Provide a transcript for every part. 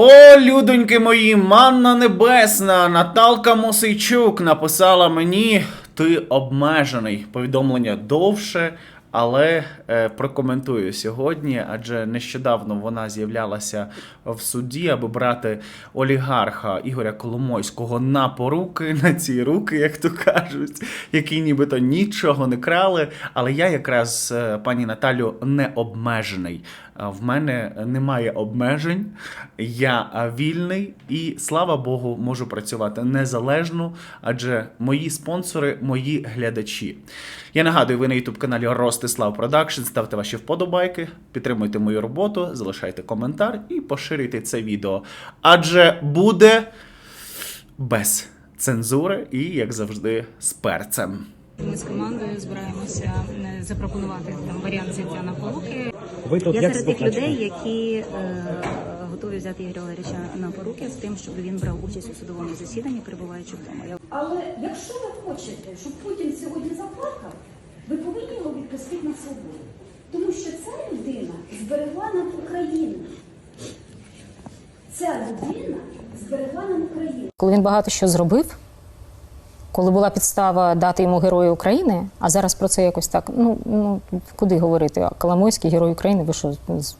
О, людоньки мої, манна небесна, Наталка Мосейчук написала мені ти обмежений. Повідомлення довше, але е, прокоментую сьогодні, адже нещодавно вона з'являлася в суді, аби брати олігарха Ігоря Коломойського на поруки, на ці руки, як то кажуть, які нібито нічого не крали. Але я якраз е, пані Наталю не обмежений. В мене немає обмежень, я вільний і слава Богу, можу працювати незалежно, адже мої спонсори, мої глядачі. Я нагадую, ви на youtube каналі Ростислав Продакшн. Ставте ваші вподобайки, підтримуйте мою роботу, залишайте коментар і поширюйте це відео. Адже буде без цензури і, як завжди, з перцем. Ми з командою збираємося е, запропонувати там варіант взяття на поруки. Ви тут Я як серед тих людей, які е, готові взяти Ігоря Валерійовича на поруки з тим, щоб він брав участь у судовому засіданні, перебуваючи вдома. Я Але якщо ви хочете, щоб Путін сьогодні заплакав, ви повинні його відпустити на свободу. Тому що ця людина зберегла нам Україну. Ця людина зберегла нам Україну. Коли він багато що зробив, коли була підстава дати йому Герою України, а зараз про це якось так. Ну, ну куди говорити? А Коломойський герой України, ви що з-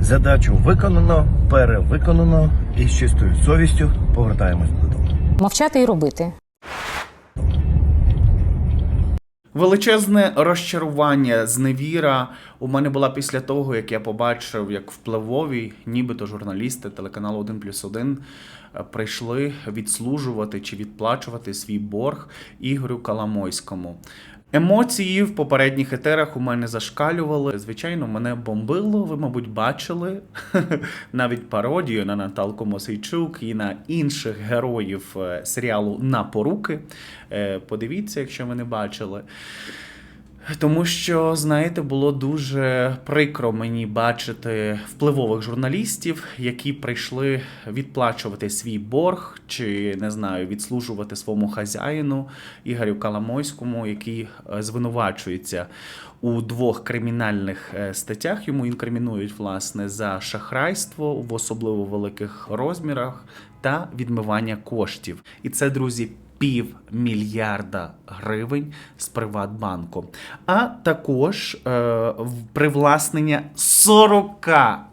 Задачу виконано, перевиконано і з чистою совістю повертаємось додому. мовчати і робити. Величезне розчарування, зневіра у мене була після того, як я побачив, як впливові, нібито журналісти телеканалу 1 плюс 1 прийшли відслужувати чи відплачувати свій борг Ігорю Каламойському. Емоції в попередніх етерах у мене зашкалювали. Звичайно, мене бомбило. Ви, мабуть, бачили навіть пародію на Наталку Мосейчук і на інших героїв е, серіалу На поруки. Е, Подивіться, якщо ви не бачили. Тому що, знаєте, було дуже прикро мені бачити впливових журналістів, які прийшли відплачувати свій борг, чи не знаю, відслужувати своєму хазяїну Ігорю Каламойському, який е, звинувачується у двох кримінальних е, статтях. Йому інкримінують власне за шахрайство в особливо великих розмірах та відмивання коштів. І це, друзі, пів мільярда гривень з Приватбанку, а також е, привласнення 40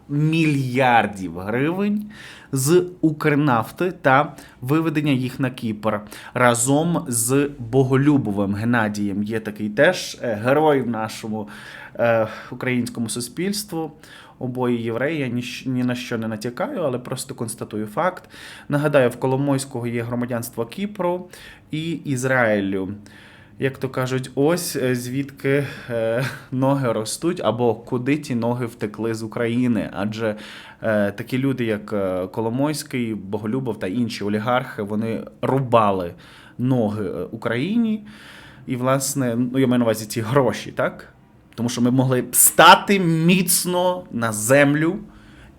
мільярдів гривень з Укрнафти та виведення їх на Кіпр разом з Боголюбовим Геннадієм. Є такий теж е, герой в нашому е, українському суспільству. Обоє євреї, я ні, ні на що не натякаю, але просто констатую факт. Нагадаю, в Коломойського є громадянство Кіпру і Ізраїлю. Як то кажуть, ось е, звідки е, ноги ростуть, або куди ті ноги втекли з України. Адже е, такі люди, як Коломойський, Боголюбов та інші олігархи, вони рубали ноги Україні. І, власне, ну я маю на увазі ці гроші, так? Тому що ми могли б стати міцно на землю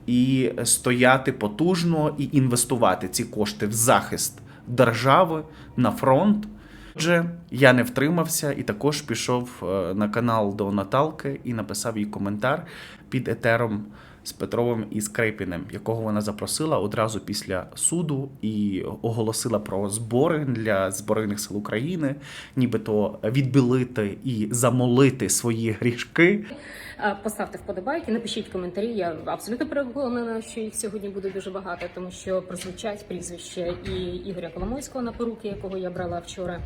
і стояти потужно і інвестувати ці кошти в захист держави на фронт. Отже, я не втримався і також пішов е, на канал до Наталки і написав їй коментар під етером з Петровим і Скрипіним, якого вона запросила одразу після суду і оголосила про збори для Збройних сил України, нібито відбілити і замолити свої грішки. Поставте вподобайки, напишіть коментарі. Я абсолютно переконана, що їх сьогодні буде дуже багато, тому що прозвучать прізвища і Ігоря Коломойського на поруки, якого я брала вчора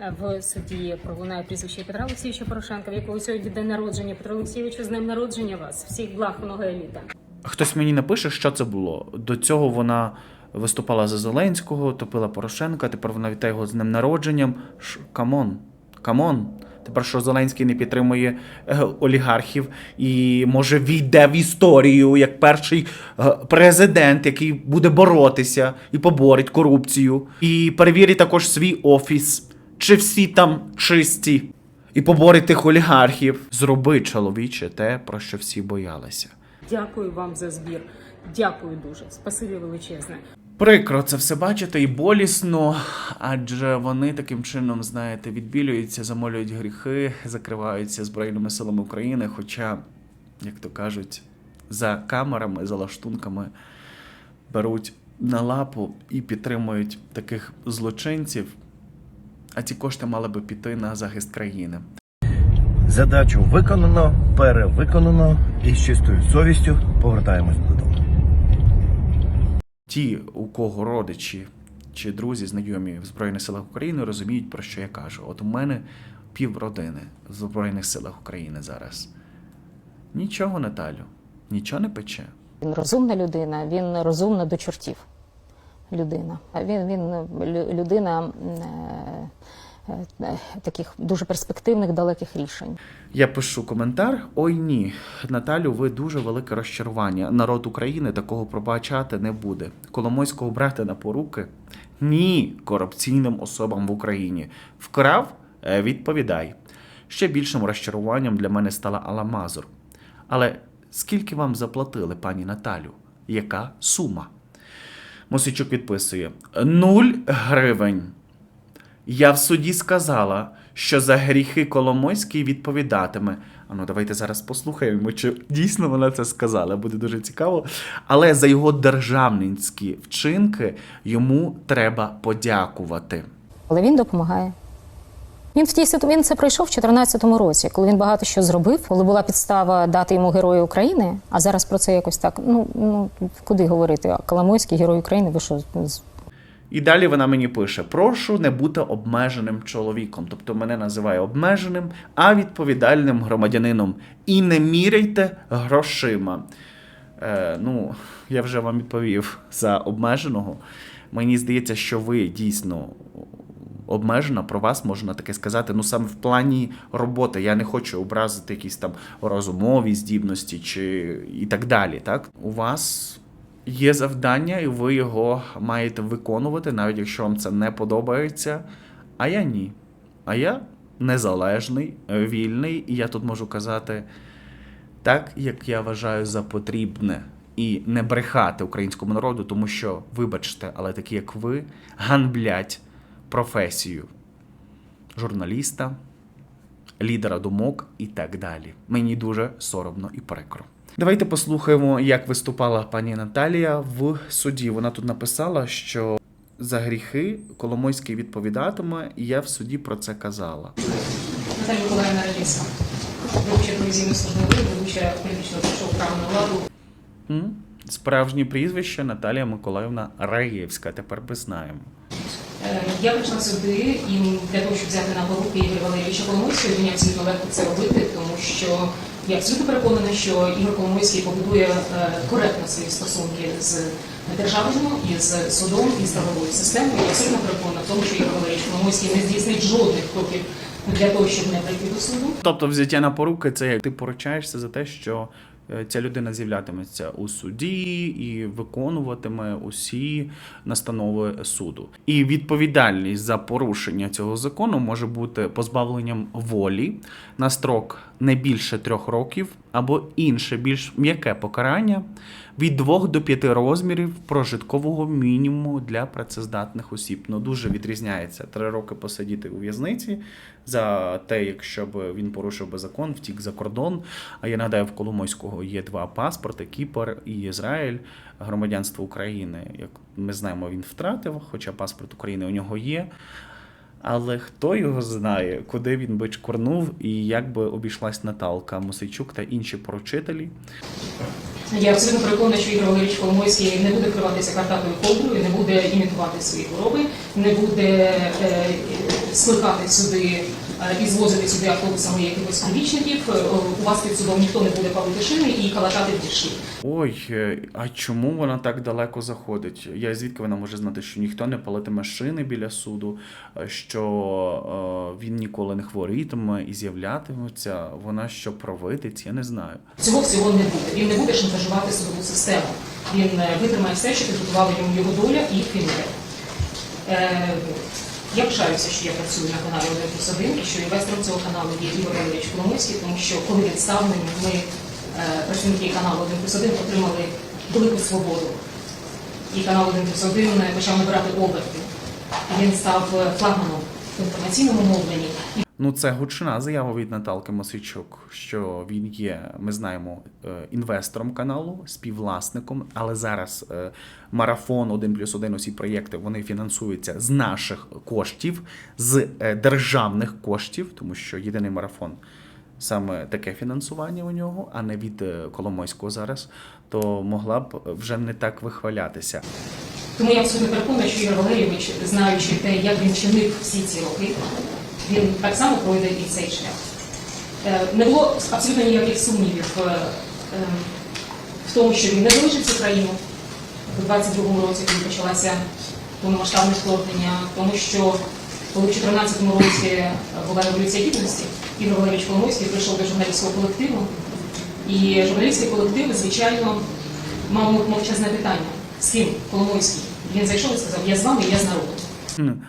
е, в суді. Пролунає прізвище Петра Олексійовича Порошенка, в якого сьогодні день народження. Петро Олексійовичу, з днем народження вас. Всіх благ, много еліта. Хтось мені напише, що це було. До цього вона виступала за Зеленського, топила Порошенка, тепер вона вітає його з днем народженням. Ш- Камон, камон. Тепер що Зеленський не підтримує е, олігархів і може війде в історію як перший е, президент, який буде боротися і поборить корупцію, і перевірить також свій офіс, чи всі там чисті, і поборить тих олігархів. Зроби чоловіче те, про що всі боялися. Дякую вам за збір. Дякую дуже. Спасибі величезне. Прикро це все бачити і болісно, адже вони таким чином, знаєте, відбілюються, замолюють гріхи, закриваються Збройними силами України. Хоча, як то кажуть, за камерами, за лаштунками беруть на лапу і підтримують таких злочинців. А ці кошти мали би піти на захист країни. Задачу виконано, перевиконано і з чистою совістю повертаємось додому. Ті, у кого родичі чи друзі, знайомі в Збройних силах України, розуміють, про що я кажу. От у мене півродини в Збройних силах України зараз. Нічого, Наталю, нічого не пече. Він розумна людина, він розумна до чортів. Людина. Він, він лю- людина е, таких дуже перспективних, далеких рішень. Я пишу коментар. Ой ні, Наталю, ви дуже велике розчарування. Народ України такого пробачати не буде. Коломойського брати на поруки? Ні, корупційним особам в Україні. Вкрав? Е, Відповідай. Ще більшим розчаруванням для мене стала Алла Мазур. Але скільки вам заплатили, пані Наталю? Яка сума? Мосичук відписує: нуль гривень. Я в суді сказала, що за гріхи Коломойський відповідатиме. А ну давайте зараз послухаємо, чи дійсно вона це сказала. Буде дуже цікаво. Але за його державницькі вчинки йому треба подякувати. Але він допомагає. Він в тій він це пройшов в 2014 році, коли він багато що зробив, коли була підстава дати йому Герою України. А зараз про це якось так. Ну ну куди говорити? А Коломойський герой України. Ви що І далі вона мені пише: прошу не бути обмеженим чоловіком. Тобто мене називає обмеженим, а відповідальним громадянином. І не міряйте грошима. Е, ну, я вже вам відповів за обмеженого. Мені здається, що ви дійсно обмежена, про вас можна таке сказати. Ну саме в плані роботи. Я не хочу образити якісь там розумові здібності чи і так далі. Так, у вас є завдання, і ви його маєте виконувати, навіть якщо вам це не подобається. А я ні. А я незалежний, вільний, і я тут можу казати так, як я вважаю за потрібне. І не брехати українському народу, тому що, вибачте, але такі як ви ганблять професію журналіста, лідера думок і так далі. Мені дуже соромно і прикро. Давайте послухаємо, як виступала пані Наталія в суді. Вона тут написала, що за гріхи Коломойський відповідатиме, і я в суді про це казала. Наталія Миколаївна Радівська, вивча телевізійної служби, вивча політичного шоу «Право на владу». Справжнє прізвище Наталія Миколаївна Раєвська. Тепер ми знаємо. Е, Я прийшла сюди і для того, щоб взяти на поруки Ігоря Валерійовича Коломойського, мені абсолютно легко це робити, тому що я абсолютно переконана, що Ігор Коломойський побудує е, коректно свої стосунки з державою, і з судом, і з правовою системою. Я абсолютно переконана в тому, що Ігор Валерійович Коломойський не здійснить жодних кроків для того, щоб не прийти до суду. Тобто, взяття на поруки це як ти поручаєшся за те, що ця людина з'являтиметься у суді і виконуватиме усі настанови суду. І відповідальність за порушення цього закону може бути позбавленням волі на строк не більше трьох років або інше більш м'яке покарання від 2 до 5 розмірів прожиткового мінімуму для працездатних осіб. Ну дуже відрізняється три роки посидіти у в'язниці за те, якщо б він порушив би закон, втік за кордон. А я нагадаю, в Коломойського є два паспорти: Кіпр і Ізраїль, громадянство України. Як ми знаємо, він втратив, хоча паспорт України у нього є. Але хто його знає, куди він би чкурнув і як би обійшлась Наталка Мосейчук та інші поручителі. Я абсолютно переконана, що Ігор Валерійович Коломойський не буде криватися картатою ковдрою, не буде імітувати свої хвороби, не буде е, скликати сюди е, і звозити сюди автобусами якихось прибічників. Е, У вас під судом ніхто не буде палити шини і калатати вірші. Ой, е, а чому вона так далеко заходить? Я звідки вона може знати, що ніхто не палитиме шини біля суду, е, що е, він ніколи не хворітиме і з'являтиметься. Вона що провидить, я не знаю. Цього всього не буде. Він не буде шантажувати судову систему. Він е, витримає все, що підготувала йому його доля і фінує. Я пишаюся, що я працюю на каналі 1 плюс 1 і що інвестором цього каналу є Ігор Валерійович Коломойський, тому що коли відставлені ми, е, працівники каналу 1 плюс 1, отримали велику свободу. І канал 1 плюс 1 почав набирати оберти. Він став флагманом в інформаційному мовленні. Ну, це гучна заява від Наталки Мосичук, що він є, ми знаємо, е, інвестором каналу, співвласником, але зараз е, марафон 1 плюс 1, усі проєкти вони фінансуються з наших коштів, з е, державних коштів, тому що єдиний марафон саме таке фінансування у нього, а не від Коломойського зараз, то могла б вже не так вихвалятися. Тому я абсолютно переконана, що Ігор Валерійович, знаючи те, як він чинив всі ці роки, він так само пройде і цей шлях. Е, Не було абсолютно ніяких сумнівів е, е, в тому, що він не залишить цю країну у 22-му році, коли почалася повномасштабне вторгнення, тому що коли в 14-му році була революція гідності, Ігор Валерійович Коломойський прийшов до журналістського колективу, і журналістський колектив, звичайно, мав мовчазне питання. З ким Коломойський? Він зайшов і сказав, я з вами, я з народом.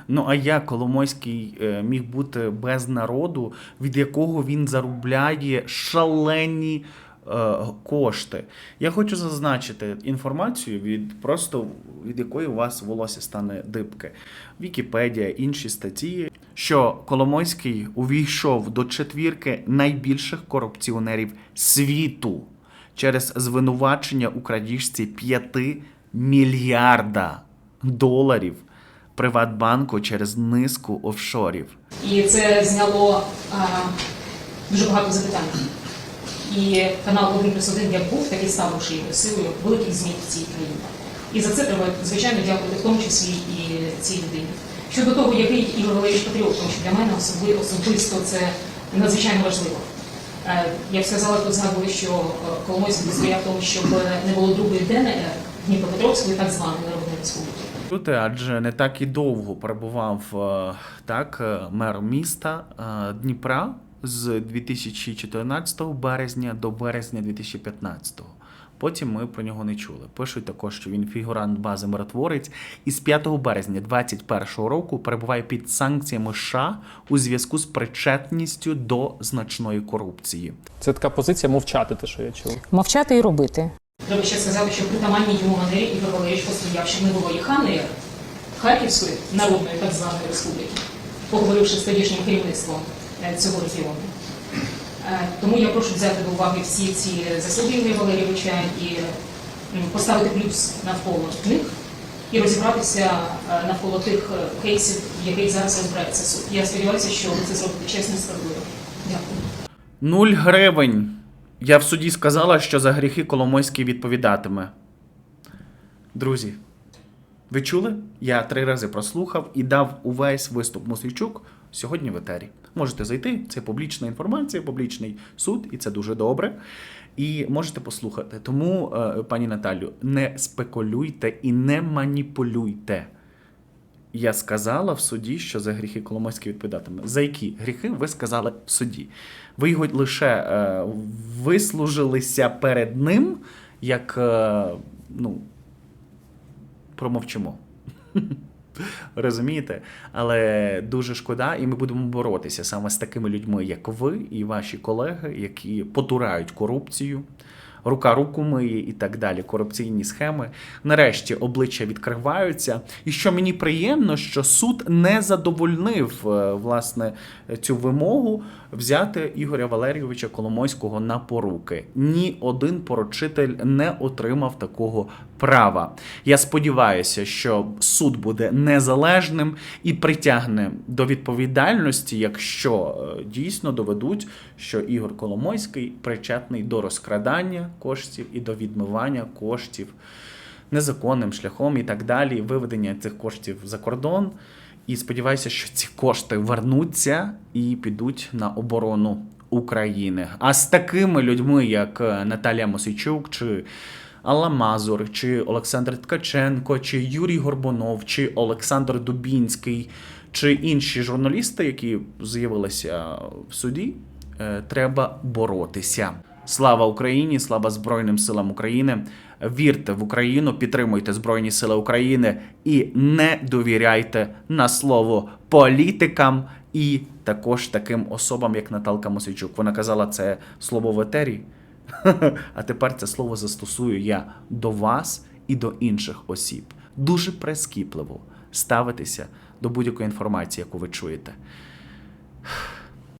Ну а як Коломойський е, міг бути без народу, від якого він заробляє шалені е, кошти? Я хочу зазначити інформацію від просто від якої у вас волосся стане дибки. Вікіпедія, інші статті, що Коломойський увійшов до четвірки найбільших корупціонерів світу через звинувачення у крадіжці 5 мільярда доларів Приватбанку через низку офшорів. І це зняло а, дуже багато запитань. І канал 1 плюс 1 як був, так і став рушійною силою великих змін в цій країні. І за це треба, звичайно, дякувати в тому числі і цій людині. Щодо того, який Ігор Валерійович патріот, тому що для мене особи- особисто це надзвичайно важливо. Е, Як сказала, тут згадували, що е, Коломойський стояв в тому, щоб не було другої ДНР Дніпропетровської так званої Народної Республіки. Чути, адже не так і довго перебував е, так е, мер міста е, Дніпра з 2014 березня до березня 2015. Потім ми про нього не чули. Пишуть також, що він фігурант бази миротворець і з 5 березня 2021 року перебуває під санкціями США у зв'язку з причетністю до значної корупції. Це така позиція мовчати, те, що я чув. Мовчати і робити. Треба ще сказати, що притаманні йому манері Ігор Валерійович постояв, було і ХНР, Харківської народної так званої республіки, поговоривши з тодішнім керівництвом е, цього регіону. Е, Тому я прошу взяти до уваги всі ці заслуги Ігоря Валерійовича і поставити плюс навколо них і розібратися е, навколо тих кейсів, в яких зараз розбирається суд. Я сподіваюся, що ви це зробите чесно і справедливо. Дякую. Нуль гривень. Я в суді сказала, що за гріхи Коломойський відповідатиме. Друзі, ви чули? Я три рази прослухав і дав увесь виступ Мосійчук сьогодні в етері. Можете зайти, це публічна інформація, публічний суд, і це дуже добре. І можете послухати. Тому, е, пані Наталю, не спекулюйте і не маніпулюйте. Я сказала в суді, що за гріхи Коломойський відповідатиме. За які гріхи ви сказали в суді? Ви його лише е, вислужилися перед ним, як е, ну, промовчимо. Розумієте? Але дуже шкода, і ми будемо боротися саме з такими людьми, як ви і ваші колеги, які потурають корупцію, рука руку миє і так далі. Корупційні схеми. Нарешті обличчя відкриваються. І що мені приємно, що суд не задовольнив е, власне цю вимогу взяти Ігоря Валерійовича Коломойського на поруки. Ні один поручитель не отримав такого права. Я сподіваюся, що суд буде незалежним і притягне до відповідальності, якщо е, дійсно доведуть, що Ігор Коломойський причетний до розкрадання коштів і до відмивання коштів незаконним шляхом і так далі, виведення цих коштів за кордон. І сподіваюся, що ці кошти вернуться і підуть на оборону України. А з такими людьми, як е, Наталія Мосичук, чи Алла Мазур, чи Олександр Ткаченко, чи Юрій Горбунов, чи Олександр Дубінський, чи інші журналісти, які з'явилися в суді, е, треба боротися. Слава Україні! Слава Збройним силам України! Вірте в Україну, підтримуйте Збройні Сили України і не довіряйте на слово політикам і також таким особам, як Наталка Мосичук. Вона казала це слово в етері. А тепер це слово застосую я до вас і до інших осіб. Дуже прискіпливо ставитися до будь-якої інформації, яку ви чуєте.